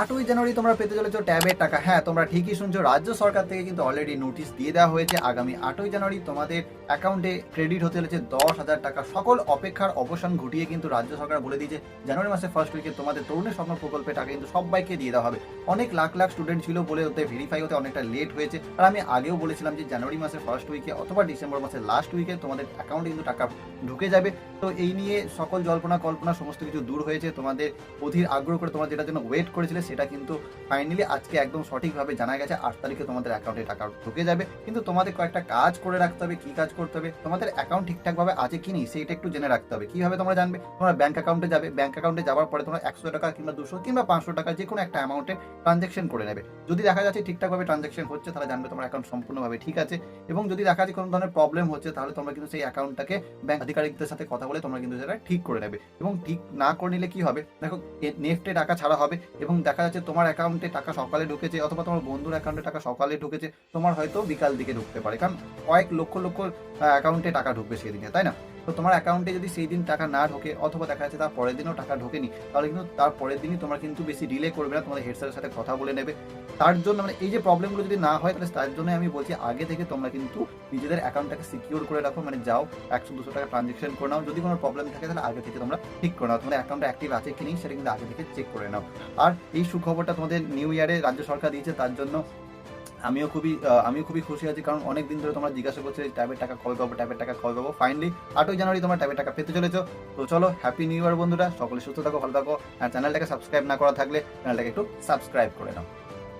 আটই জানুয়ারি তোমরা পেতে চলেছো ট্যাবের টাকা। হ্যাঁ তোমরা ঠিকই শুনছো, রাজ্য সরকার থেকে কিন্তু অলরেডি নোটিশ দিয়ে দেওয়া হয়েছে। আগামী আটই জানুয়ারি তোমাদের অ্যাকাউন্টে ক্রেডিট হতে চলেছে দশ হাজার টাকা। সকল অপেক্ষার অবসান ঘটিয়ে কিন্তু রাজ্য সরকার বলে দিয়েছে, জানুয়ারি মাসের ফার্স্ট উইকে তোমাদের তরুণের স্বপ্ন প্রকল্পে টাকা কিন্তু সবাইকে দিয়ে দেওয়া হবে। অনেক লাখ লাখ স্টুডেন্ট ছিল বলে ওতে ভেরিফাই হতে অনেকটা লেট হয়েছে। আর আমি আগেও বলেছিলাম যে জানুয়ারি মাসের ফার্স্ট উইকে অথবা ডিসেম্বর মাসের লাস্ট উইকে তোমাদের অ্যাকাউন্টে কিন্তু টাকা ঢুকে যাবে। তো এই নিয়ে সকল জল্পনা কল্পনা সমস্ত কিছু দূর হয়েছে। তোমাদের অধীর আগ্রহ করে তোমরা যেটার জন্য ওয়েট করেছিলে সেটা কিন্তু ফাইনালি আজকে একদম সঠিকভাবে জানা গেছে। আট তারিখে তোমাদের অ্যাকাউন্টে টাকা ঢুকে যাবে। কিন্তু তোমাদের কয়েকটা কাজ করে রাখতে হবে, কি কাজ করতে হবে, তোমাদের অ্যাকাউন্ট ঠিকঠাকভাবে আছে কি নেই সেইটা একটু জেনে রাখতে হবে। কীভাবে তোমরা জানবে? তোমরা ব্যাংক অ্যাকাউন্টে যাবে। ব্যাংক অ্যাকাউন্টে যাওয়ার পরে তোমরা একশো টাকা কিংবা দুশো কিংবা পাঁচশো টাকা যে কোনো একটা অ্যামাউন্টে ট্রানজ্যাকশন করে নেবে। যদি দেখা যাচ্ছে ঠিকঠাকভাবে ট্রানজ্যাকশন হচ্ছে, তাহলে জানবে তোমার অ্যাকাউন্ট সম্পূর্ণভাবে ঠিক আছে। এবং যদি দেখা যাচ্ছে কোনো ধরনের প্রবলেম হচ্ছে, তাহলে তোমরা কিন্তু সেই অ্যাকাউন্টটাকে ব্যাংক আধিকারিকদের সাথে কথা বলে তোমরা কিন্তু সেটা ঠিক করে নেবে। এবং ঠিক না করে নিলে কি হবে? দেখো নেফটে টাকা ছাড়া হবে। এবং দেখা যাচ্ছে তোমার অ্যাকাউন্টে টাকা সকালে ঢুকেছে অথবা তোমার বন্ধুর অ্যাকাউন্টে টাকা সকালে ঢুকেছে, তোমার হয়তো বিকাল দিকে ঢুকতে পারে। কারণ কয়েক লক্ষ লক্ষ অ্যাকাউন্টে টাকা ঢুকবে সেদিনে, তাই না? তো তোমার অ্যাকাউন্টে যদি সেই দিন টাকা না ঢোকে অথবা দেখা যাচ্ছে তার পরের দিনও টাকা ঢোকেনি, তাহলে কিন্তু তার পরের দিনই তোমরা কিন্তু বেশি ডিলে করবে না, তোমাদের হেড স্যারের সাথে কথা বলে নেবে। তার জন্য মানে এই যে প্রবলেমগুলো যদি না হয়, তাহলে তার জন্য আমি বলছি আগে থেকে তোমরা কিন্তু নিজেদের অ্যাকাউন্টটাকে সিকিউর করে রাখো মানে যাও, একশো দুশো টাকা ট্রানজেকশন করে নাও। যদি কোনো প্রবলেম থাকে, তাহলে আগে থেকে তোমরা ঠিক করে নাও। তোমাদের অ্যাকাউন্টটা অ্যাক্টিভ আছে কি নেই, সেটা কিন্তু আগে থেকে চেক করে নাও। আর এই সুখবরটা তোমাদের নিউ ইয়ারে রাজ্য সরকার দিয়েছে, তার জন্য আমিও খুবই আমিও খুবই খুশি আছি, কারণ অনেক দিন ধরে তোমরা জিজ্ঞাসা করছ ট্যাবের টাকা কল পাবো ট্যাবের টাকা কল পাবো। ফাইনালি আটই জানুয়ারি তোমার ট্যাবের টাকা পেতে চলেছো। তো চলো হ্যাপি নিউ ইয়ার বন্ধুরা, সকলে সুস্থ থাকো, ভালো থাকো, আর চ্যানেলটাকে সাবস্ক্রাইব না করা থাকলে চ্যানেলটাকে একটু সাবস্ক্রাইব করে নাও।